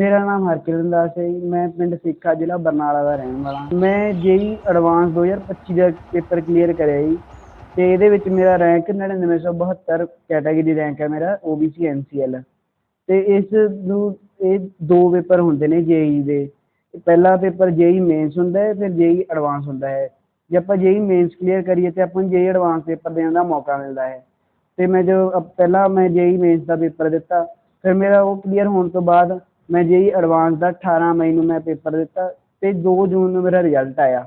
ਮੇਰਾ ਨਾਮ ਹਰਕਿਰਨ ਦਾਸ ਹੈ ਜੀ। ਮੈਂ ਪਿੰਡ ਸਿੱਖਾ ਜ਼ਿਲ੍ਹਾ ਬਰਨਾਲਾ ਦਾ ਰਹਿਣ ਵਾਲਾ। ਮੈਂ ਜੇਈ ਐਡਵਾਂਸ 2025 ਦਾ ਪੇਪਰ ਕਲੀਅਰ ਕਰਿਆ ਜੀ। ਤੇ ਇਹਦੇ ਵਿੱਚ ਮੇਰਾ ਰੈਂਕ 9972 ਕੈਟਾਗਰੀ ਰੈਂਕ ਹੈ ਮੇਰਾ OBC NCL ਤੇ ਇਸ ਨੂੰ, ਇਹ ਦੋ ਪੇਪਰ ਹੁੰਦੇ ਨੇ ਜੇਈ ਦੇ। ਪਹਿਲਾ ਪੇਪਰ ਜੇਈ ਮੇਨਸ ਹੁੰਦਾ ਹੈ, ਫਿਰ ਜੇਈ ਐਡਵਾਂਸ ਹੁੰਦਾ ਹੈ। ਜੇ ਆਪਾਂ ਜੇਈ ਮੇਨਸ ਕਲੀਅਰ ਕਰੀਏ ਤੇ ਆਪਾਂ ਨੂੰ ਜੇਈ ਐਡਵਾਂਸ ਪੇਪਰ ਦੇਣ ਦਾ ਮੌਕਾ ਮਿਲਦਾ ਹੈ। ਤੇ ਮੈਂ ਜੋ ਪਹਿਲਾਂ ਮੈਂ ਜੇਈ ਮੇਨਸ ਦਾ ਪੇਪਰ ਦਿੱਤਾ। ਫਿਰ ਮੇਰਾ ਉਹ ਕਲੀਅਰ ਹੋਣ ਤੋਂ ਬਾਅਦ ਮੈਂ ਜੇਈ ਐਡਵਾਂਸ ਦਾ 18 ਮਈ ਨੂੰ ਮੈਂ ਪੇਪਰ ਦਿੱਤਾ ਤੇ 2 ਜੂਨ ਨੂੰ ਮੇਰਾ ਰਿਜ਼ਲਟ ਆਇਆ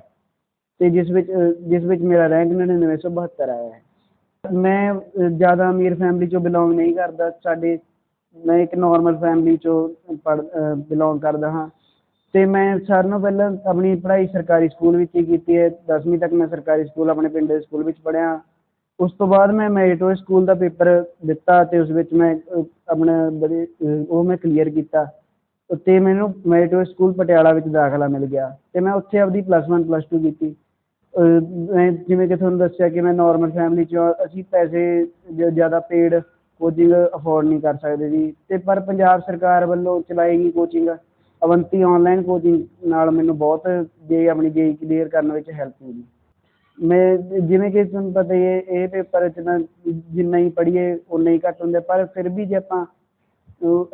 ਤੇ ਜਿਸ ਵਿੱਚ ਜਿਸ ਵਿੱਚ ਮੇਰਾ ਰੈਂਕ 9972 ਆਇਆ ਹੈ। ਮੈਂ, ਜ਼ਿਆਦਾ ਅਮੀਰ ਫੈਮਿਲੀ ਚੋਂ ਬਿਲੋਂਗ ਨਹੀਂ ਕਰਦਾ, ਸਾਡੇ, ਮੈਂ ਇੱਕ ਨਾਰਮਲ ਫੈਮਿਲੀ ਚੋਂ ਪੜ੍ਹ ਬਿਲੋਂਗ ਕਰਦਾ ਹਾਂ। ਤੇ ਮੈਂ ਸਾਰਿਆਂ ਨਾਲੋਂ ਪਹਿਲਾਂ ਆਪਣੀ ਪੜ੍ਹਾਈ ਸਰਕਾਰੀ ਸਕੂਲ ਵਿੱਚ ਹੀ ਕੀਤੀ ਹੈ। 10ਵੀਂ ਤੱਕ ਮੈਂ ਸਰਕਾਰੀ ਸਕੂਲ, ਆਪਣੇ ਪਿੰਡ ਦੇ ਸਕੂਲ ਵਿੱਚ ਪੜ੍ਹਿਆ। ਉਸ ਤੋਂ ਬਾਅਦ ਮੈਂ ਮੈਰਿਟੋਰੀ ਸਕੂਲ ਦਾ ਪੇਪਰ ਦਿੱਤਾ ਤੇ ਉਸ ਵਿੱਚ ਮੈਂ ਆਪਣਾ ਉਹ ਮੈਂ ਕਲੀਅਰ ਕੀਤਾ। ਤੇ ਮੈਨੂੰ ਮੈਰਿਟੋਰੀ ਸਕੂਲ ਪਟਿਆਲਾ ਵਿੱਚ ਦਾਖਲਾ ਮਿਲ ਗਿਆ ਅਤੇ ਮੈਂ ਉੱਥੇ ਆਪਦੀ ਪਲੱਸ ਵਨ ਪਲੱਸ ਟੂ ਕੀਤੀ। ਮੈਂ ਜਿਵੇਂ ਕਿ ਤੁਹਾਨੂੰ ਦੱਸਿਆ ਕਿ ਮੈਂ ਨੋਰਮਲ ਫੈਮਿਲੀ ਚੋਂ ਅਸੀਂ ਪੈਸੇ ਜ- ਜ਼ਿਆਦਾ ਪੇਡ ਕੋਚਿੰਗ ਅਫੋਰਡ ਨਹੀਂ ਕਰ ਸਕਦੇ ਜੀ। ਅਤੇ ਪਰ ਪੰਜਾਬ ਸਰਕਾਰ ਵੱਲੋਂ ਚਲਾਈ ਗਈ ਕੋਚਿੰਗ ਅਵੰਤੀ ਔਨਲਾਈਨ ਕੋਚਿੰਗ ਨਾਲ ਮੈਨੂੰ ਬਹੁਤ ਜੇ ਆਪਣੀ ਜੇਈ ਕਲੀਅਰ ਕਰਨ ਵਿੱਚ ਹੈਲਪ ਹੋਈ। ਮੈਂ ਜਿਵੇਂ ਕਿ ਤੁਹਾਨੂੰ ਪਤਾ ਹੀ ਹੈ, ਇਹ ਪੇਪਰ ਚ ਜਿੰਨਾ ਹੀ ਪੜ੍ਹੀਏ ਉਨਾ ਹੀ ਘੱਟ ਹੁੰਦਾ ਪਰ ਫਿਰ ਵੀ ਜੇ ਆਪਾਂ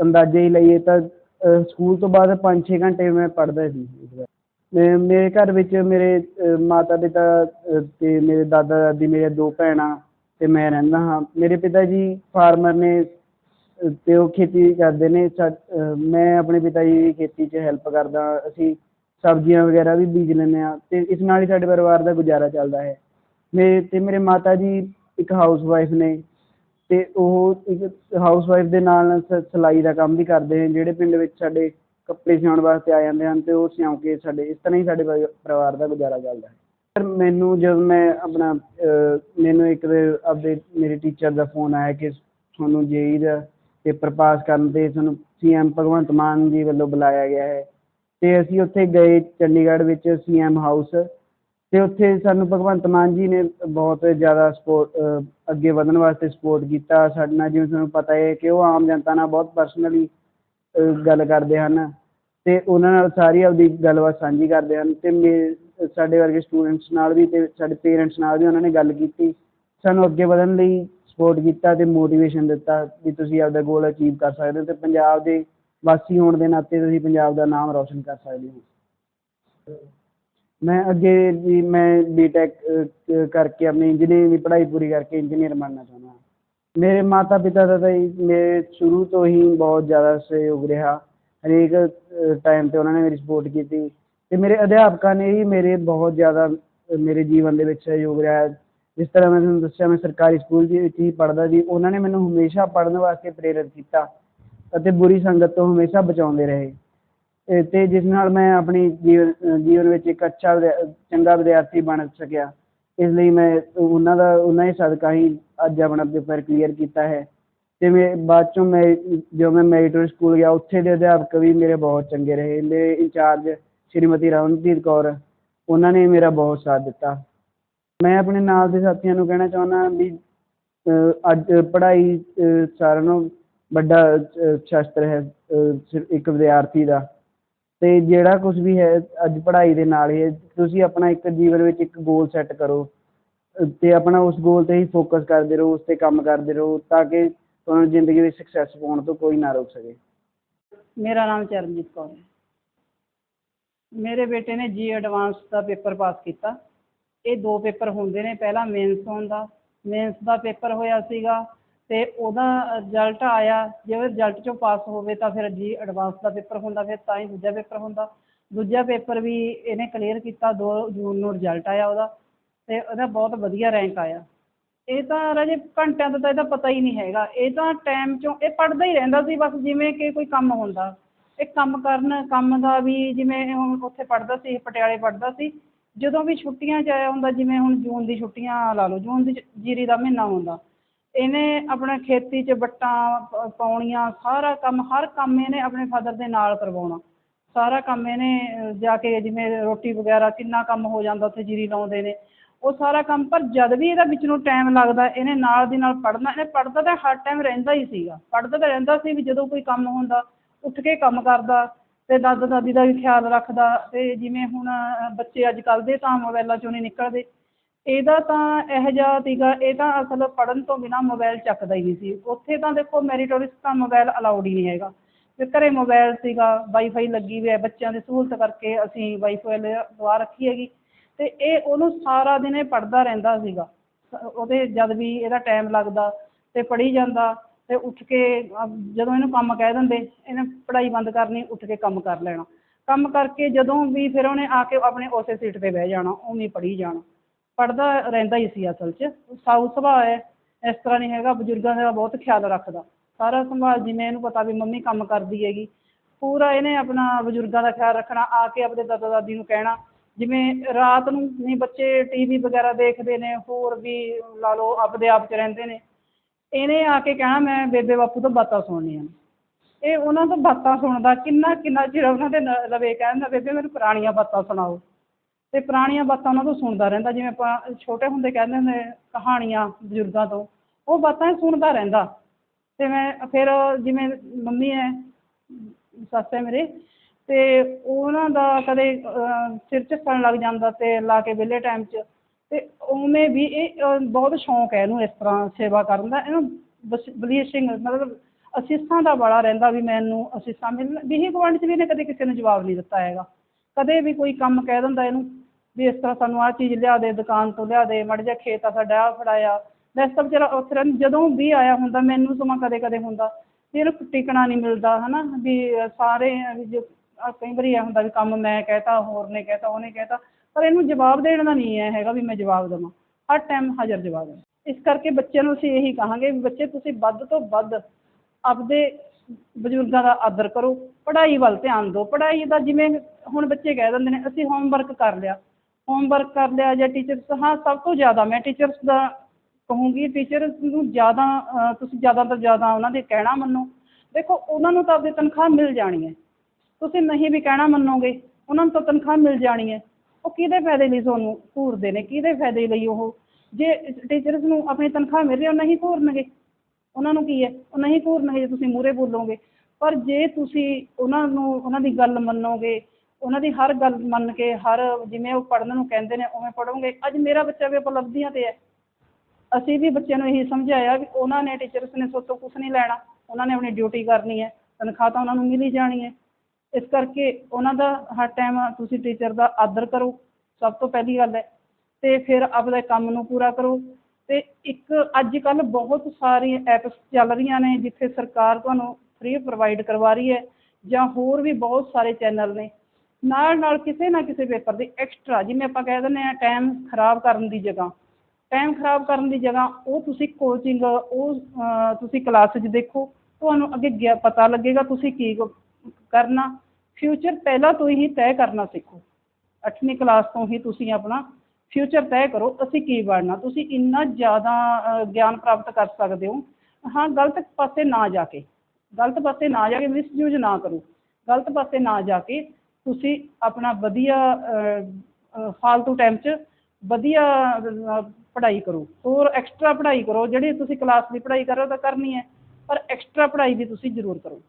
ਅੰਦਾਜ਼ੇ ਹੀ ਲਈਏ ਤਾਂ ਸਕੂਲ ਤੋਂ ਬਾਅਦ 5-6 ਘੰਟੇ ਮੈਂ ਪੜ੍ਹਦਾ ਸੀ। ਮੇਰੇ ਘਰ ਵਿੱਚ ਮੇਰੇ ਮਾਤਾ ਪਿਤਾ, ਅਹ ਮੇਰੇ ਦਾਦਾ ਦਾਦੀ ਮੇਰੇ ਦੋ ਭੈਣਾਂ ਤੇ ਮੈਂ ਰਹਿੰਦਾ ਹਾਂ। ਮੇਰੇ ਪਿਤਾ ਜੀ ਫਾਰਮਰ ਨੇ, ਅਹ ਤੇ ਉਹ ਖੇਤੀ ਕਰਦੇ ਨੇ। ਸਾ- ਮੈਂ ਆਪਣੇ ਪਿਤਾ ਜੀ ਦੀ ਖੇਤੀ 'ਚ ਹੈਲਪ ਕਰਦਾ। ਅਸੀਂ ਸਬਜ਼ੀਆਂ ਵਗੈਰਾ ਵੀ ਬੀਜ ਲੈਂਦੇ ਹਾਂ ਤੇ ਇਸ ਨਾਲ ਹੀ ਸਾਡੇ ਪਰਿਵਾਰ ਦਾ ਗੁਜ਼ਾਰਾ ਚੱਲਦਾ ਹੈ। ਮੇਰੇ ਤੇ ਮੇਰੇ ਮਾਤਾ ਜੀ ਇੱਕ ਹਾਊਸ ਵਾਈਫ ਨੇ। ਅਤੇ ਉਹ ਇੱਕ ਹਾਊਸਵਾਈਫ ਦੇ ਨਾਲ ਸ- ਸਿਲਾਈ ਦਾ ਕੰਮ ਵੀ ਕਰਦੇ ਨੇ, ਜਿਹੜੇ ਪਿੰਡ ਵਿੱਚ ਸਾਡੇ ਕੱਪੜੇ ਸਿਉਣ ਵਾਸਤੇ ਆ ਜਾਂਦੇ ਹਨ ਅਤੇ ਉਹ ਸਿਉਂ ਕੇ ਸਾਡੇ, ਇਸ ਤਰ੍ਹਾਂ ਹੀ ਸਾਡੇ ਪਰਿ- ਪਰਿਵਾਰ ਦਾ ਗੁਜ਼ਾਰਾ ਚੱਲਦਾ ਹੈ। ਸਰ ਮੈਨੂੰ ਜਦੋਂ ਮੈਂ ਆਪਣਾ ਮੈਨੂੰ ਇੱਕ ਦੇ ਆਪਦੇ, ਮੇਰੇ ਟੀਚਰ ਦਾ ਫੋਨ ਆਇਆ ਕਿ ਤੁਹਾਨੂੰ ਜੇਈ ਦਾ ਪੇਪਰ ਪਾਸ ਕਰਨ ਤੇ ਤੁਹਾਨੂੰ ਸੀਐਮ ਭਗਵੰਤ ਮਾਨ ਜੀ ਵੱਲੋਂ ਬੁਲਾਇਆ ਗਿਆ ਹੈ ਅਤੇ ਅਸੀਂ ਉੱਥੇ ਗਏ ਚੰਡੀਗੜ੍ਹ ਵਿੱਚ ਸੀ ਐਮ ਹਾਊਸ ਅਤੇ ਉੱਥੇ ਸਾਨੂੰ ਭਗਵੰਤ ਮਾਨ ਜੀ ਨੇ ਬਹੁਤ ਜ਼ਿਆਦਾ ਸਪੋਰਟ ਅੱਗੇ ਵਧਣ ਵਾਸਤੇ ਸਪੋਰਟ ਕੀਤਾ। ਸਾਡੇ ਨਾਲ ਜਿਵੇਂ ਤੁਹਾਨੂੰ ਪਤਾ ਹੈ ਕਿ ਉਹ ਆਮ ਜਨਤਾ ਨਾਲ ਬਹੁਤ ਪਰਸਨਲੀ ਗੱਲ ਕਰਦੇ ਹਨ ਅਤੇ ਉਹਨਾਂ ਨਾਲ ਸਾਰੀ ਆਪਦੀ ਗੱਲਬਾਤ ਸਾਂਝੀ ਕਰਦੇ ਹਨ ਅਤੇ ਮੇ, ਸਾਡੇ ਵਰਗੇ ਸਟੂਡੈਂਟਸ ਨਾਲ ਵੀ ਅਤੇ ਸਾਡੇ ਪੇਰੈਂਟਸ ਨਾਲ ਵੀ ਉਹਨਾਂ ਨੇ ਗੱਲ ਕੀਤੀ। ਸਾਨੂੰ ਅੱਗੇ ਵਧਣ ਲਈ ਸਪੋਰਟ ਕੀਤਾ ਅਤੇ ਮੋਟੀਵੇਸ਼ਨ ਦਿੱਤਾ ਵੀ ਤੁਸੀਂ ਆਪਦਾ ਗੋਲ ਅਚੀਵ ਕਰ ਸਕਦੇ ਹੋ ਅਤੇ ਪੰਜਾਬ ਦੇ ਵਾਸੀ ਹੋਣ ਦੇ ਨਾਤੇ ਤੁਸੀਂ ਪੰਜਾਬ ਦਾ ਨਾਮ ਰੌਸ਼ਨ ਕਰ ਸਕਦੇ ਹੋ। ਮੈਂ ਅੱਗੇ ਜੀ ਮੈਂ ਬੀਟੈਕ ਕਰਕੇ ਆਪਣੀ ਇੰਜੀਨੀਅਰਿੰਗ ਦੀ ਪੜ੍ਹਾਈ ਪੂਰੀ ਕਰਕੇ ਇੰਜੀਨੀਅਰ ਬਣਨਾ ਚਾਹੁੰਦਾ। ਮੇਰੇ ਮਾਤਾ ਪਿਤਾ ਦਾ ਤਾਂ ਜੀ ਮੇਰੇ ਸ਼ੁਰੂ ਤੋਂ ਹੀ ਬਹੁਤ ਜ਼ਿਆਦਾ ਸਹਿਯੋਗ ਰਿਹਾ। ਹਰੇਕ ਟਾਈਮ ਤੇ ਉਹਨਾਂ ਨੇ ਮੇਰੀ ਸਪੋਰਟ ਕੀਤੀ। ਤੇ ਮੇਰੇ ਅਧਿਆਪਕਾਂ ਨੇ ਵੀ ਮੇਰੇ ਬਹੁਤ ਜ਼ਿਆਦਾ, ਮੇਰੇ ਜੀਵਨ ਦੇ ਵਿੱਚ ਸਹਿਯੋਗ ਰਿਹਾ। ਜਿਸ ਤਰ੍ਹਾਂ ਮੈਂ ਤੁਹਾਨੂੰ ਦੱਸਿਆ, ਮੈਂ ਸਰਕਾਰੀ ਸਕੂਲ ਦੇ ਵਿੱਚ ਹੀ ਪੜ੍ਹਦਾ ਸੀ। ਉਹਨਾਂ ਨੇ ਮੈਨੂੰ ਹਮੇਸ਼ਾ ਪੜ੍ਹਨ ਵਾਸਤੇ ਪ੍ਰੇਰਿਤ ਕੀਤਾ ਅਤੇ ਬੁਰੀ ਸੰਗਤ ਤੋਂ ਹਮੇਸ਼ਾ ਬਚਾਉਂਦੇ ਰਹੇ। ਅਤੇ ਜਿਸ ਨਾਲ ਮੈਂ ਆਪਣੀ ਜੀਵਨ ਜੀਵਨ ਵਿੱਚ ਇੱਕ ਅੱਛਾ ਵਿਦਿਆ- ਚੰਗਾ ਵਿਦਿਆਰਥੀ ਬਣ ਸਕਿਆ। ਇਸ ਲਈ ਮੈਂ ਉਹਨਾਂ ਦਾ, ਉਹਨਾਂ ਹੀ ਸਦਕਾ ਹੀ ਅੱਜ ਆਪਣਾ ਪੇਪਰ ਕਲੀਅਰ ਕੀਤਾ ਹੈ। ਅਤੇ ਮੈਂ, ਬਾਅਦ ਚੋਂ ਮੈਂ, ਜਦੋਂ ਮੈਂ ਮੈਰੀਟੋਰੀ ਸਕੂਲ ਗਿਆ, ਉੱਥੇ ਦੇ ਅਧਿਆਪਕ ਵੀ ਮੇਰੇ ਬਹੁਤ ਚੰਗੇ ਰਹੇ। ਮੇਰੇ ਇੰਚਾਰਜ ਸ਼੍ਰੀਮਤੀ ਰਮਨਪ੍ਰੀਤ ਕੌਰ, ਉਹਨਾਂ ਨੇ ਮੇਰਾ ਬਹੁਤ ਸਾਥ ਦਿੱਤਾ। ਮੈਂ ਆਪਣੇ ਨਾਲ ਦੇ ਸਾਥੀਆਂ ਨੂੰ ਕਹਿਣਾ ਚਾਹੁੰਦਾ ਵੀ ਅੱਜ ਪੜ੍ਹਾਈ ਸਾਰਿਆਂ ਨਾਲੋਂ ਵੱਡਾ ਸ਼ਸਤਰ ਹੈ ਇੱਕ ਵਿਦਿਆਰਥੀ ਦਾ। ਤੇ ਜਿਹੜਾ ਕੁਝ ਵੀ ਹੈ ਅੱਜ ਪੜ੍ਹਾਈ ਦੇ ਨਾਲ ਹੀ ਤੁਸੀਂ ਆਪਣਾ ਇੱਕ ਜੀਵਨ ਵਿੱਚ ਇੱਕ ਗੋਲ ਸੈੱਟ ਕਰੋ ਅ, ਆਪਣਾ ਉਸ ਗੋਲ ਤੇ ਹੀ ਫੋਕਸ ਕਰਦੇ ਰਹੋ ਉਸ ਤੇ ਕੰਮ ਕਰਦੇ ਰਹੋ ਤਾਂ ਕਿ ਤੁਹਾਨੂੰ ਜ਼ਿੰਦਗੀ ਵਿੱਚ ਸਕਸੈਸ ਪਾਉਣ ਤੋਂ ਕੋਈ ਨਾ ਰੋਕ ਸਕੇ। ਮੇਰਾ ਨਾਮ ਚਰਨਜੀਤ ਕੌਰ ਹੈ। ਮੇਰੇ ਬੇਟੇ ਨੇ ਜੀ ਐਡਵਾਂਸ ਦਾ ਪੇਪਰ ਪਾਸ ਕੀਤਾ। ਇਹ ਦੋ ਪੇਪਰ ਹੁੰਦੇ ਨੇ ਪਹਿਲਾ ਮੇਨਸ ਹੁੰਦਾ ਮੇਨਸ ਦਾ ਪੇਪਰ ਹੋਇਆ ਸੀਗਾ ਤੇ ਉਹਦਾ ਰਿਜ਼ਲਟ ਆਇਆ, ਜੇ ਉਹ ਰਿਜ਼ਲਟ ਚੋਂ ਪਾਸ ਹੋਵੇ ਤਾਂ ਫਿਰ ਜੀ ਐਡਵਾਂਸ ਦਾ ਪੇਪਰ ਹੁੰਦਾ, ਫਿਰ ਤਾਂ ਹੀ ਦੂਜਾ ਪੇਪਰ ਹੁੰਦਾ। ਦੂਜਾ ਪੇਪਰ ਵੀ ਇਹਨੇ ਕਲੀਅਰ ਕੀਤਾ, ਦੋ ਜੂਨ ਨੂੰ ਰਿਜ਼ਲਟ ਆਇਆ ਉਹਦਾ, ਤੇ ਉਹਦਾ ਬਹੁਤ ਵਧੀਆ ਰੈਂਕ ਆਇਆ। ਇਹ ਤਾਂ ਰਾਜੇ ਘੰਟਿਆਂ ਦਾ ਤਾਂ ਇਹਦਾ ਪਤਾ ਹੀ ਨਹੀਂ ਹੈਗਾ। ਇਹ ਤਾਂ ਟਾਈਮ ਚੋਂ ਇਹ ਪੜ੍ਹਦਾ ਹੀ ਰਹਿੰਦਾ ਸੀ, ਬਸ ਜਿਵੇਂ ਕਿ ਕੋਈ ਕੰਮ ਹੁੰਦਾ। ਇਹ ਕੰਮ ਕਰਨ, ਕੰਮ ਦਾ ਵੀ ਜਿਵੇਂ ਹੁਣ ਉੱਥੇ ਪੜ੍ਹਦਾ ਸੀ, ਪਟਿਆਲੇ ਪੜ੍ਹਦਾ ਸੀ, ਜਦੋਂ ਵੀ ਛੁੱਟੀਆਂ 'ਚ ਆਇਆ ਹੁੰਦਾ, ਜਿਵੇਂ ਹੁਣ ਜੂਨ ਦੀ ਛੁੱਟੀਆਂ ਲਾ ਲਓ, ਜੂਨ ਦੀ ਜੀਰੀ ਦਾ ਮਹੀਨਾ ਹੁੰਦਾ। ਇਹਨੇ ਆਪਣਾ ਖੇਤੀ 'ਚ ਵੱਟਾਂ ਪਾਉਣੀਆਂ ਸਾਰਾ ਕੰਮ, ਹਰ ਕੰਮ ਇਹਨੇ ਆਪਣੇ ਫਾਦਰ ਦੇ ਨਾਲ ਕਰਵਾਉਣਾ। ਸਾਰਾ ਕੰਮ ਇਹਨੇ ਜਾ ਕੇ ਜਿਵੇਂ ਰੋਟੀ ਵਗੈਰਾ ਕਿੰਨਾ ਕੰਮ ਹੋ ਜਾਂਦਾ, ਉੱਥੇ ਜੀਰੀ ਲਾਉਂਦੇ ਨੇ। ਉਹ ਸਾਰਾ ਕੰਮ, ਪਰ ਜਦ ਵੀ ਇਹਦਾ ਵਿੱਚ ਨੂੰ ਟਾਈਮ ਲੱਗਦਾ, ਇਹਨੇ ਨਾਲ ਦੀ ਨਾਲ ਪੜ੍ਹਨਾ। ਇਹਨੇ ਪੜ੍ਹਦਾ ਤਾਂ ਹਰ ਟਾਈਮ ਰਹਿੰਦਾ ਹੀ ਸੀਗਾ। ਪੜ੍ਹਦਾ ਤਾਂ ਰਹਿੰਦਾ ਸੀ ਵੀ ਜਦੋਂ ਕੋਈ ਕੰਮ ਹੁੰਦਾ, ਉੱਠ ਕੇ ਕੰਮ ਕਰਦਾ ਤੇ ਦਾਦਾ ਦਾਦੀ ਦਾ ਵੀ ਖਿਆਲ ਰੱਖਦਾ ਤੇ ਜਿਵੇਂ ਹੁਣ ਬੱਚੇ ਅੱਜ ਕੱਲ੍ਹ ਦੇ ਤਾਂ ਮੋਬਾਇਲਾਂ ਚੋਂ ਨਹੀਂ ਨਿਕਲਦੇ। ਇਹਦਾ ਤਾਂ ਇਹੋ ਜਿਹਾ ਸੀਗਾ, ਇਹ ਤਾਂ ਅਸਲ ਪੜ੍ਹਨ ਤੋਂ ਬਿਨਾਂ ਮੋਬਾਇਲ ਚੱਕਦਾ ਹੀ ਨਹੀਂ ਸੀ। ਉੱਥੇ ਤਾਂ ਦੇਖੋ ਮੈਰੀਟੋਰਿਸ ਤਾਂ ਮੋਬਾਇਲ ਅਲਾਊਡ ਹੀ ਨਹੀਂ ਹੈਗਾ। ਅਤੇ ਘਰੇ ਮੋਬਾਇਲ ਸੀਗਾ ਵਾਈਫਾਈ ਲੱਗੀ ਵੀ ਹੈ, ਬੱਚਿਆਂ ਦੀ ਸਹੂਲਤ ਕਰਕੇ ਅਸੀਂ ਵਾਈਫਾਈ ਲਵਾ ਰੱਖੀ ਹੈਗੀ। ਤੇ ਇਹ ਉਹਨੂੰ ਸਾਰਾ ਦਿਨ ਇਹ ਪੜ੍ਹਦਾ ਰਹਿੰਦਾ ਸੀਗਾ। ਉਹਦੇ ਜਦ ਵੀ ਇਹਦਾ ਟਾਈਮ ਲੱਗਦਾ ਤੇ ਪੜ੍ਹੀ ਜਾਂਦਾ ਤੇ ਉੱਠ ਕੇ ਜਦੋਂ ਇਹਨੂੰ ਕੰਮ ਕਹਿ ਦਿੰਦੇ, ਇਹਨੇ ਪੜ੍ਹਾਈ ਬੰਦ ਕਰਨੀ, ਉੱਠ ਕੇ ਕੰਮ ਕਰ ਲੈਣਾ। ਕੰਮ ਕਰਕੇ ਜਦੋਂ ਵੀ ਫਿਰ ਉਹਨੇ ਆ ਕੇ ਆਪਣੇ ਉਸੇ ਸੀਟ ਤੇ ਬਹਿ ਜਾਣਾ, ਉਵੇਂ ਪੜ੍ਹੀ ਜਾਣਾ। ਪੜ੍ਹਦਾ ਰਹਿੰਦਾ ਹੀ ਸੀ ਅਸਲ 'ਚ। ਸਾਊ ਸੁਭਾਅ ਹੈ, ਇਸ ਤਰ੍ਹਾਂ ਨਹੀਂ ਹੈਗਾ, ਬਜ਼ੁਰਗਾਂ ਦਾ ਬਹੁਤ ਖਿਆਲ ਰੱਖਦਾ। ਸਾਰਾ ਸੰਭਾਲ ਜਿਵੇਂ ਇਹਨੂੰ ਪਤਾ ਵੀ ਮੰਮੀ ਕੰਮ ਕਰਦੀ ਹੈਗੀ। ਪੂਰਾ ਇਹਨੇ ਆਪਣਾ ਬਜ਼ੁਰਗਾਂ ਦਾ ਖਿਆਲ ਰੱਖਣਾ, ਆ ਕੇ ਆਪਣੇ ਦਾਦਾ ਦਾਦੀ ਨੂੰ ਕਹਿਣਾ। ਜਿਵੇਂ ਰਾਤ ਨੂੰ ਨਹੀਂ, ਬੱਚੇ ਟੀਵੀ ਵਗੈਰਾ ਦੇਖਦੇ ਨੇ, ਹੋਰ ਵੀ ਲਾ ਲਓ, ਆਪਦੇ ਆਪ 'ਚ ਰਹਿੰਦੇ ਨੇ। ਇਹਨੇ ਆ ਕੇ ਕਹਿਣਾ, ਮੈਂ ਬੇਬੇ ਬਾਪੂ ਤੋਂ ਬਾਤਾਂ ਸੁਣਨੀਆਂ ਇਹ ਉਹਨਾਂ ਤੋਂ ਬਾਤਾਂ ਸੁਣਦਾ ਕਿੰਨਾ ਕਿੰਨਾ ਚਿਰ ਉਹਨਾਂ ਦੇ ਨ- ਲਵੇ ਕਹਿੰਦਾ ਬੇਬੇ ਮੈਨੂੰ ਪੁਰਾਣੀਆਂ ਬਾਤਾਂ ਸੁਣਾਓ। ਅਤੇ ਪੁਰਾਣੀਆਂ ਬਾਤਾਂ ਉਹਨਾਂ ਤੋਂ ਸੁਣਦਾ ਰਹਿੰਦਾ ਜਿਵੇਂ ਆਪਾਂ ਛੋਟੇ ਹੁੰਦੇ ਕਹਿੰਦੇ ਹੁੰਦੇ ਕਹਾਣੀਆਂ ਬਜ਼ੁਰਗਾਂ ਤੋਂ ਉਹ ਬਾਤਾਂ ਸੁਣਦਾ ਰਹਿੰਦਾ। ਅਤੇ ਮੈਂ ਫਿਰ ਜਿਵੇਂ ਮੰਮੀ ਹੈ ਸੱਸ ਹੈ ਮੇਰੇ ਅਤੇ ਉਹਨਾਂ ਦਾ ਕਦੇ ਅਹ, ਸਿਰ ਝੱਕਣ ਲੱਗ ਜਾਂਦਾ ਅਤੇ ਲਾ ਕੇ ਵਿਹਲੇ ਟਾਈਮ 'ਚ ਅਤੇ ਉਵੇਂ ਵੀ ਇਹ ਬਹੁਤ ਸ਼ੌਂਕ ਹੈ ਇਹਨੂੰ ਇਸ ਤਰ੍ਹਾਂ ਸੇਵਾ ਕਰਨ ਦਾ ਇਹਨੂੰ ਬਸ਼ ਬਲੀਸ਼ਿੰਗ ਮਤਲਬ ਅਸੀਸਾਂ ਦਾ ਬੜਾ ਰਹਿੰਦਾ ਵੀ ਮੈਨੂੰ ਅਸੀਸਾਂ ਮਿਲਣ ਵੀ ਗੁਆਂਢ 'ਚ ਵੀ ਇਹਨੇ ਕਦੇ ਕਿਸੇ ਨੂੰ ਜਵਾਬ ਨਹੀਂ ਦਿੱਤਾ ਹੈਗਾ। ਕਦੇ ਵੀ ਕੋਈ ਕੰਮ ਕਹਿ ਦਿੰਦਾ ਇਹਨੂੰ ਵੀ ਇਸ ਤਰ੍ਹਾਂ ਸਾਨੂੰ ਆਹ ਚੀਜ਼ ਲਿਆ ਦੇ, ਦੁਕਾਨ ਤੋਂ ਲਿਆ ਦੇ, ਮਾੜਾ ਜਿਹਾ ਖੇਤ ਆ ਸਾਡਾ, ਆਹ ਫੜਾਇਆ। ਵੈਸੇ ਤਾਂ ਵਿਚਾਰਾ ਉੱਥੇ ਰਹਿੰਦਾ, ਜਦੋਂ ਵੀ ਆਇਆ ਹੁੰਦਾ, ਮੈਨੂੰ ਸਮਾਂ ਕਦੇ ਕਦੇ ਹੁੰਦਾ, ਵੀ ਇਹਨੂੰ ਟਿਕਣਾ ਨਹੀਂ ਮਿਲਦਾ, ਹਨਾ? ਵੀ ਸਾਰੇ ਕਈ ਵਾਰੀ ਇਹ ਹੁੰਦਾ ਵੀ ਕੰਮ ਮੈਂ ਕਹਿ ਤਾ ਹੋਰ ਨੇ ਕਹਿ ਤਾ ਉਹਨੇ ਕਹਿ ਤਾ ਪਰ ਇਹਨੂੰ ਜਵਾਬ ਦੇਣ ਦਾ ਨਹੀਂ ਇਹ ਹੈਗਾ ਵੀ ਮੈਂ ਜਵਾਬ ਦੇਵਾਂ। ਹਰ ਟਾਈਮ ਹਾਜ਼ਰ ਜਵਾਬ ਹੈ ਇਸ ਕਰਕੇ ਬੱਚਿਆਂ ਨੂੰ ਅਸੀਂ ਇਹੀ ਕਹਾਂਗੇ ਵੀ ਬੱਚੇ, ਤੁਸੀਂ ਵੱਧ ਤੋਂ ਵੱਧ ਆਪਦੇ ਬਜ਼ੁਰਗਾਂ ਦਾ ਆਦਰ ਕਰੋ, ਪੜ੍ਹਾਈ ਵੱਲ ਧਿਆਨ ਦਿਓ। ਪੜ੍ਹਾਈ ਦਾ ਜਿਵੇਂ ਹੁਣ ਬੱਚੇ ਕਹਿ ਦਿੰਦੇ ਨੇ, ਅਸੀਂ ਹੋਮਵਰਕ ਕਰ ਲਿਆ। ਹੋਮਵਰਕ ਕਰ ਲਿਆ ਜਾਂ ਟੀਚਰਸ ਹਾਂ, ਸਭ ਤੋਂ ਜ਼ਿਆਦਾ ਮੈਂ ਟੀਚਰਸ ਦਾ ਕਹੂੰਗੀ ਟੀਚਰਸ ਨੂੰ ਜ਼ਿਆਦਾ ਤੁਸੀਂ ਜ਼ਿਆਦਾ ਤੋਂ ਜ਼ਿਆਦਾ ਉਹਨਾਂ ਦੇ ਕਹਿਣਾ ਮੰਨੋ। ਦੇਖੋ, ਉਹਨਾਂ ਨੂੰ ਤਾਂ ਆਪਣੀ ਤਨਖਾਹ ਮਿਲ ਜਾਣੀ ਹੈ। ਤੁਸੀਂ ਨਹੀਂ ਵੀ ਕਹਿਣਾ ਮੰਨੋਗੇ, ਉਹਨਾਂ ਨੂੰ ਤਾਂ ਤਨਖਾਹ ਮਿਲ ਜਾਣੀ ਹੈ। ਉਹ ਕਿਹਦੇ ਫਾਇਦੇ ਲਈ ਤੁਹਾਨੂੰ ਘੂਰਦੇ ਨੇ? ਕਿਹਦੇ ਫਾਇਦੇ ਲਈ ਉਹ? ਜੇ ਟੀਚਰਸ ਨੂੰ ਆਪਣੀ ਤਨਖਾਹ ਮਿਲ ਰਹੀ ਉਹ ਨਹੀਂ ਘੂਰਨਗੇ। ਉਹਨਾਂ ਨੂੰ ਕੀ ਹੈ? ਉਹ ਨਹੀਂ ਘੂਰਨਗੇ ਜੇ ਤੁਸੀਂ ਮੂਹਰੇ ਬੋਲੋਗੇ। ਪਰ ਜੇ ਤੁਸੀਂ ਉਹਨਾਂ ਨੂੰ, ਉਹਨਾਂ ਦੀ ਗੱਲ ਮੰਨੋਗੇ ਉਹਨਾਂ ਦੀ ਹਰ ਗੱਲ ਮੰਨ ਕੇ, ਹਰ ਜਿਵੇਂ ਉਹ ਪੜ੍ਹਨ ਨੂੰ ਕਹਿੰਦੇ ਨੇ, ਉਵੇਂ ਪੜ੍ਹੋਗੇ। ਅੱਜ ਮੇਰਾ ਬੱਚਾ ਵੀ ਉਪਲਬਧੀਆਂ ਤੇ ਹੈ। ਅਸੀਂ ਵੀ ਬੱਚਿਆਂ ਨੂੰ ਇਹੀ ਸਮਝਾਇਆ ਵੀ ਉਹਨਾਂ ਨੇ ਟੀਚਰਸ ਨੇ ਸੋਤੋਂ ਕੁਝ ਨਹੀਂ ਲੈਣਾ। ਉਹਨਾਂ ਨੇ ਆਪਣੀ ਡਿਊਟੀ ਕਰਨੀ ਹੈ। ਤਨਖਾਹ ਤਾਂ ਉਹਨਾਂ ਨੂੰ ਮਿਲ ਹੀ ਜਾਣੀ ਹੈ। ਇਸ ਕਰਕੇ ਉਹਨਾਂ ਦਾ ਹਰ ਟਾਈਮ ਤੁਸੀਂ ਟੀਚਰ ਦਾ ਆਦਰ ਕਰੋ। ਸਭ ਤੋਂ ਪਹਿਲੀ ਗੱਲ ਹੈ। ਤੇ ਫਿਰ ਆਪਦੇ ਕੰਮ ਨੂੰ ਪੂਰਾ ਕਰੋ। ਤੇ ਇੱਕ ਅੱਜ ਕੱਲ੍ਹ ਬਹੁਤ ਸਾਰੀਆਂ ਐਪਸ ਚੱਲ ਰਹੀਆਂ ਨੇ, ਜਿੱਥੇ ਸਰਕਾਰ ਤੁਹਾਨੂੰ ਫ੍ਰੀ ਪ੍ਰੋਵਾਈਡ ਕਰਵਾ ਰਹੀ ਹੈ। ਜਾਂ ਹੋਰ ਵੀ ਬਹੁਤ ਸਾਰੇ ਚੈਨਲ ਨੇ। ਨਾਲ ਨਾਲ ਕਿਸੇ ਨਾ ਕਿਸੇ ਪੇਪਰ ਦੀ ਐਕਸਟਰਾ ਜਿਵੇਂ ਆਪਾਂ ਕਹਿ ਦਿੰਦੇ ਹਾਂ ਟਾਈਮ ਖਰਾਬ ਕਰਨ ਦੀ ਜਗ੍ਹਾ। ਟਾਈਮ ਖਰਾਬ ਕਰਨ ਦੀ ਜਗ੍ਹਾ ਉਹ ਤੁਸੀਂ ਕੋਚਿੰਗ ਉਹ ਤੁਸੀਂ ਕਲਾਸ 'ਚ ਦੇਖੋ, ਤੁਹਾਨੂੰ ਅੱਗੇ ਗਿਆ, ਪਤਾ ਲੱਗੇਗਾ ਤੁਸੀਂ ਕੀ ਕਰਨਾ। ਫਿਊਚਰ ਪਹਿਲਾਂ ਤੋਂ ਹੀ ਤੈਅ ਕਰਨਾ ਸਿੱਖੋ। ਅੱਠਵੀਂ ਕਲਾਸ ਤੋਂ ਹੀ ਤੁਸੀਂ ਆਪਣਾ ਫਿਊਚਰ ਤੈਅ ਕਰੋ, ਅਸੀਂ ਕੀ ਬਣਨਾ। ਤੁਸੀਂ ਇੰਨਾ ਜ਼ਿਆਦਾ ਗਿਆਨ ਪ੍ਰਾਪਤ ਕਰ ਸਕਦੇ ਹੋ। ਹਾਂ, ਗਲਤ ਪਾਸੇ ਨਾ ਜਾ ਕੇ। ਗਲਤ ਪਾਸੇ ਨਾ ਜਾ ਕੇ ਮਿਸਯੂਜ਼ ਨਾ ਕਰੋ। ਗਲਤ ਪਾਸੇ ਨਾ ਜਾ ਕੇ ਤੁਸੀਂ ਆਪਣਾ ਵਧੀਆ ਫਾਲਤੂ ਟਾਈਮ 'ਚ ਵਧੀਆ ਪੜ੍ਹਾਈ ਕਰੋ। ਹੋਰ ਐਕਸਟਰਾ ਪੜ੍ਹਾਈ ਕਰੋ, ਜਿਹੜੀ ਤੁਸੀਂ ਕਲਾਸ ਦੀ ਪੜ੍ਹਾਈ ਕਰ ਰਹੇ ਹੋ ਤਾਂ ਕਰਨੀ ਹੈ, ਪਰ ਐਕਸਟਰਾ ਪੜ੍ਹਾਈ ਵੀ ਤੁਸੀਂ ਜ਼ਰੂਰ ਕਰੋ।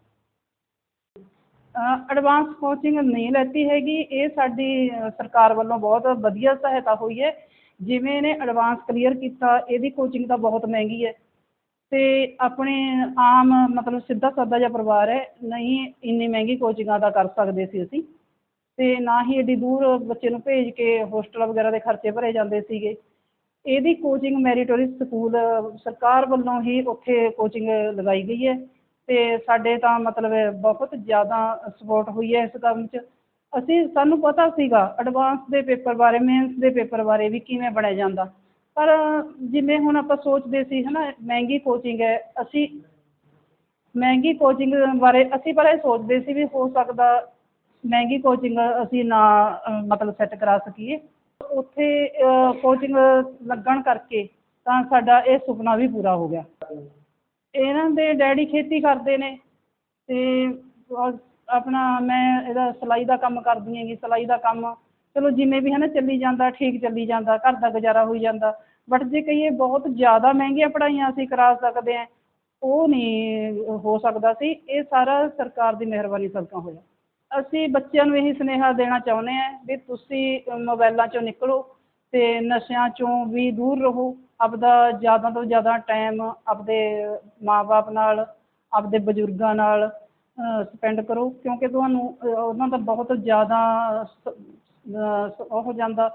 ਐਡਵਾਂਸ ਕੋਚਿੰਗ ਨਹੀਂ ਲੈਤੀ ਹੈਗੀ, ਇਹ ਸਾਡੀ ਸਰਕਾਰ ਵੱਲੋਂ ਬਹੁਤ ਵਧੀਆ ਸਹਾਇਤਾ ਹੋਈ ਹੈ। ਜਿਵੇਂ ਇਹਨੇ ਐਡਵਾਂਸ ਕਲੀਅਰ ਕੀਤਾ, ਇਹਦੀ ਕੋਚਿੰਗ ਤਾਂ ਬਹੁਤ ਮਹਿੰਗੀ ਹੈ। ਅਤੇ ਆਪਣੇ ਆਮ, ਮਤਲਬ ਸਿੱਧਾ ਸਾਦਾ ਜਿਹਾ ਪਰਿਵਾਰ ਹੈ, ਨਹੀਂ ਇੰਨੀ ਮਹਿੰਗੀ ਕੋਚਿੰਗਾਂ ਦਾ ਕਰ ਸਕਦੇ ਸੀ ਅਸੀਂ। ਤੇ ਨਾ ਹੀ ਐਡੀ ਦੂਰ ਬੱਚੇ ਨੂੰ ਭੇਜ ਕੇ ਹੋਸਟਲ ਵਗੈਰਾ ਦੇ ਖਰਚੇ ਭਰੇ ਜਾਂਦੇ ਸੀਗੇ। ਇਹਦੀ ਕੋਚਿੰਗ ਮੈਰੀਟੋਰੀਅਸ ਸਕੂਲ ਸਰਕਾਰ ਵੱਲੋਂ ਹੀ ਉੱਥੇ ਕੋਚਿੰਗ ਲਗਾਈ ਗਈ ਹੈ ਤੇ ਸਾਡੇ ਤਾਂ ਮਤਲਬ ਬਹੁਤ ਜ਼ਿਆਦਾ ਸਪੋਰਟ ਹੋਈ ਹੈ ਇਸ ਕੰਮ 'ਚ। ਅਸੀਂ, ਸਾਨੂੰ ਪਤਾ ਸੀਗਾ ਐਡਵਾਂਸ ਦੇ ਪੇਪਰ ਬਾਰੇ ਮੇਨਸ ਦੇ ਪੇਪਰ ਬਾਰੇ ਵੀ ਕਿਵੇਂ ਬਣਿਆ ਜਾਂਦਾ। ਪਰ ਜਿਵੇਂ ਹੁਣ ਆਪਾਂ ਸੋਚਦੇ ਸੀ ਹੈ ਨਾ ਮਹਿੰਗੀ ਕੋਚਿੰਗ ਹੈ, ਅਸੀਂ ਮਹਿੰਗੀ ਕੋਚਿੰਗ ਬਾਰੇ ਅਸੀਂ ਪਰ ਇਹ ਸੋਚਦੇ ਸੀ ਵੀ ਹੋ ਸਕਦਾ ਮਹਿੰਗੀ ਕੋਚਿੰਗ ਅਸੀਂ ਨਾ ਮਤਲਬ ਸੈੱਟ ਕਰਾ ਸਕੀਏ। ਉੱਥੇ ਕੋਚਿੰਗ ਲੱਗਣ ਕਰਕੇ ਤਾਂ ਸਾਡਾ ਇਹ ਸੁਪਨਾ ਵੀ ਪੂਰਾ ਹੋ ਗਿਆ। ਇਹਨਾਂ ਦੇ ਡੈਡੀ ਖੇਤੀ ਕਰਦੇ ਨੇ ਤੇ ਆਪਣਾ ਮੈਂ ਇਹਦਾ ਸਿਲਾਈ ਦਾ ਕੰਮ ਕਰਦੀ ਹੈਗੀ, ਸਿਲਾਈ ਦਾ ਕੰਮ। ਚਲੋ ਜਿਵੇਂ ਵੀ ਹੈ ਨਾ ਚੱਲੀ ਜਾਂਦਾ, ਠੀਕ ਚੱਲੀ ਜਾਂਦਾ, ਘਰ ਦਾ ਗੁਜ਼ਾਰਾ ਹੋਈ ਜਾਂਦਾ। ਬਟ ਜੇ ਕਹੀਏ ਬਹੁਤ ਜ਼ਿਆਦਾ ਮਹਿੰਗੀਆਂ ਪੜ੍ਹਾਈਆਂ ਅਸੀਂ ਕਰਾ ਸਕਦੇ ਹਾਂ, ਉਹ ਨਹੀਂ ਹੋ ਸਕਦਾ ਸੀ। ਇਹ ਸਾਰਾ ਸਰਕਾਰ ਦੀ ਮਿਹਰਬਾਨੀ ਸਦਕਾ ਹੋਇਆ। ਅਸੀਂ ਬੱਚਿਆਂ ਨੂੰ ਇਹੀ ਸੁਨੇਹਾ ਦੇਣਾ ਚਾਹੁੰਦੇ ਹਾਂ ਵੀ ਤੁਸੀਂ ਮੋਬਾਇਲਾਂ ਚੋਂ ਨਿਕਲੋ ਅਤੇ ਨਸ਼ਿਆਂ ਚੋਂ ਵੀ ਦੂਰ ਰਹੋ। ਆਪਦਾ ਜ਼ਿਆਦਾ ਤੋਂ ਜ਼ਿਆਦਾ ਟਾਈਮ ਆਪਦੇ ਮਾਂ ਬਾਪ ਨਾਲ, ਆਪਦੇ ਬਜ਼ੁਰਗਾਂ ਨਾਲ ਸਪੈਂਡ ਕਰੋ। ਕਿਉਂਕਿ ਤੁਹਾਨੂੰ ਉਹਨਾਂ ਦਾ ਬਹੁਤ ਜ਼ਿਆਦਾ ਉਹ ਹੋ ਜਾਂਦਾ,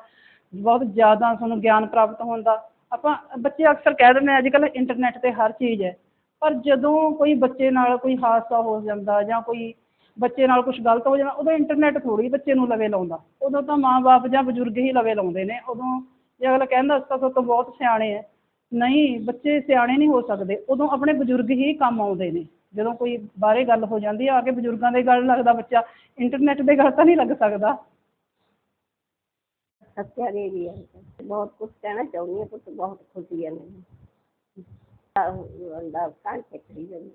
ਬਹੁਤ ਜ਼ਿਆਦਾ ਤੁਹਾਨੂੰ ਗਿਆਨ ਪ੍ਰਾਪਤ ਹੁੰਦਾ ਆਪਾਂ, ਬੱਚੇ ਅਕਸਰ ਕਹਿ ਦਿੰਦੇ ਆ ਅੱਜ ਕੱਲ੍ਹ ਇੰਟਰਨੈਟ 'ਤੇ ਹਰ ਚੀਜ਼ ਹੈ। ਪਰ ਜਦੋਂ ਕੋਈ ਬੱਚੇ ਨਾਲ ਕੋਈ ਹਾਦਸਾ ਹੋ ਜਾਂਦਾ ਜਾਂ ਕੋਈ ਬੱਚੇ ਨਾਲ ਕੁਝ ਗਲਤ ਹੋ ਜਾਂਦਾ ਉਦੋਂ ਇੰਟਰਨੈਟ ਥੋੜ੍ਹੀ ਬੱਚੇ ਨੂੰ ਲਵੇ ਲਾਉਂਦਾ। ਉਦੋਂ ਤਾਂ ਮਾਂ-ਬਾਪ ਜਾਂ ਬਜ਼ੁਰਗ ਹੀ ਲਵੇ ਲਾਉਂਦੇ ਨੇ। ਉਦੋਂ ਜੇ ਅਗਲਾ ਕਹਿੰਦਾ, ਅਸੀਂ ਤਾਂ ਤੁਹਾਡੇ ਤੋਂ ਬਹੁਤ ਸਿਆਣੇ ਹੈ ਨਹੀਂ, ਬੱਚੇ ਸਿਆਣੇ ਨਹੀਂ ਹੋ ਸਕਦੇ। ਉਦੋਂ ਆਪਣੇ ਬਜ਼ੁਰਗ ਹੀ ਕੰਮ ਆਉਂਦੇ ਨੇ। ਜਦੋਂ ਕੋਈ ਬਾਹਰੇ ਗੱਲ ਹੋ ਜਾਂਦੀ ਹੈ ਆ ਕੇ ਬਜ਼ੁਰਗਾਂ ਦੇ ਗੱਲ ਲੱਗਦਾ ਬੱਚਾ ਇੰਟਰਨੈਟ ਦੇ ਗੱਲ ਤਾਂ ਨਹੀਂ ਲੱਗ ਸਕਦਾ। ਸੱਤਿਆ ਦੇਵੀ ਹੈ ਬਹੁਤ ਕੁਝ ਕਹਿਣਾ ਚਾਹੁੰਦੀ ਹਾਂ ਪੁੱਤ ਬਹੁਤ ਖੁਸ਼ੀ ਹੈ ਮੈਨੂੰ। ਅੰਦਾ ਕਾਂ ਚੱਕਰੀ ਜਾਂਦੀ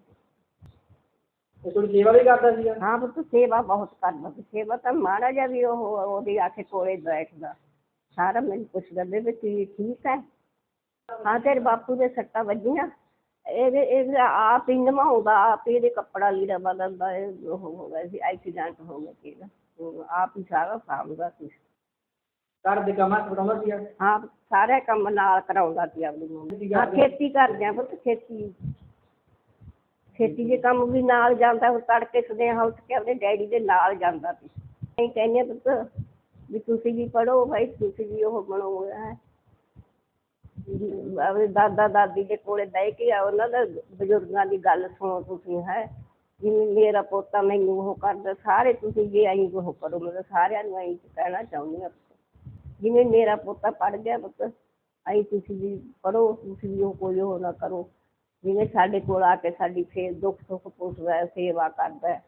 ਤੁਹਾਡੀ ਸੇਵਾ ਵੀ ਕਰਦਾ ਸੀਗਾ? ਹਾਂ ਪੁੱਤ ਸੇਵਾ ਬਹੁਤ ਕਰਦਾ ਸੀ। ਸੇਵਾ ਤਾਂ ਮਾੜਾ ਜਿਹਾ ਵੀ ਉਹ ਉਹਦੀ ਆ ਕੇ ਕੋਲੇ ਬੈਠਦਾ। ਸਾਰਾ ਮੈਨੂੰ ਪੁੱਛਦਾ ਬੇਬੇ ਕੀ ਠੀਕ ਹੈ ਹਾਂ ਤੇਰੇ ਬਾਪੂ ਦੇ ਸੱਟਾਂ ਵੱਜੀਆਂ। ਇਹਦੇ ਇਹ ਆਪ ਹੀ ਨਮਾਉਂਦਾ ਆਪ ਹੀ ਇਹਦੇ ਕੱਪੜਾ ਲੀੜਾ ਬਦਲਦਾ ਇਹ ਉਹ ਹੋ ਗਿਆ ਸੀ ਐਕਸੀਡੈਂਟ ਹੋ ਗਿਆ ਸੀ ਇਹਦਾ। ਉਹ ਆਪ ਹੀ ਸਾਰਾ ਸਾਂਭਦਾ ਸੀ। ਘਰ ਦੇ ਕੰਮਾਂ ਕਰਾਉਂਦਾ ਸੀਗਾ? ਹਾਂ ਸਾਰੇ ਕੰਮ ਨਾਲ ਕਰਾਉਂਦਾ ਸੀ ਆਪਣੀ ਮੰਮੀ। ਹਾਂ ਖੇਤੀ ਕਰਦੇ ਆ ਪੁੱਤ ਖੇਤੀ। ਖੇਤੀ ਦੇ ਕੰਮ ਵੀ ਨਾਲ ਜਾਂਦਾ ਉਹ ਤੜਕੇ ਸੁਨੇਹਾ ਉੱਠ ਕੇ ਆਪਣੇ ਡੈਡੀ ਦੇ ਨਾਲ ਜਾਂਦਾ ਸੀ ਅਸੀਂ ਕਹਿੰਦੇ ਆ ਪੁੱਤ ਵੀ ਤੁਸੀਂ ਵੀ ਪੜੋ ਭਾਈ ਤੁਸੀਂ ਵੀ ਉਹ ਬਣੋ ਹੈ ਆਪਣੇ ਦਾਦਾ ਦਾਦੀ ਦੇ ਕੋਲੇ ਬਹਿ ਕੇ ਆ ਉਹਨਾਂ ਦਾ ਬਜ਼ੁਰਗਾਂ ਦੀ ਗੱਲ ਸੁਣੋ ਤੁਸੀਂ, ਹੈ। ਜਿਵੇਂ ਮੇਰਾ ਪੋਤਾ ਮੈਨੂੰ ਉਹ ਕਰਦਾ, ਸਾਰੇ ਤੁਸੀਂ ਜੇ ਐਂ ਉਹ ਕਰੋ, ਮੈਂ ਸਾਰਿਆਂ ਨੂੰ ਐਂ ਕਹਿਣਾ ਚਾਹੁੰਦੀ ਹਾਂ। ਜਿਵੇਂ ਮੇਰਾ ਪੋਤਾ ਪੜ ਗਿਆ ਪੁੱਤ, ਆਈ ਤੁਸੀਂ ਵੀ ਪੜੋ ਤੁਸੀਂ ਵੀ ਉਹ ਕੋਈ ਉਹ ਨਾ ਕਰੋ। ਜਿਵੇਂ ਸਾਡੇ ਕੋਲ ਆ ਕੇ ਸਾਡੀ ਫੇਰ ਦੁੱਖ ਸੁੱਖ ਪੁੱਛਦਾ ਸੇਵਾ ਕਰਦਾ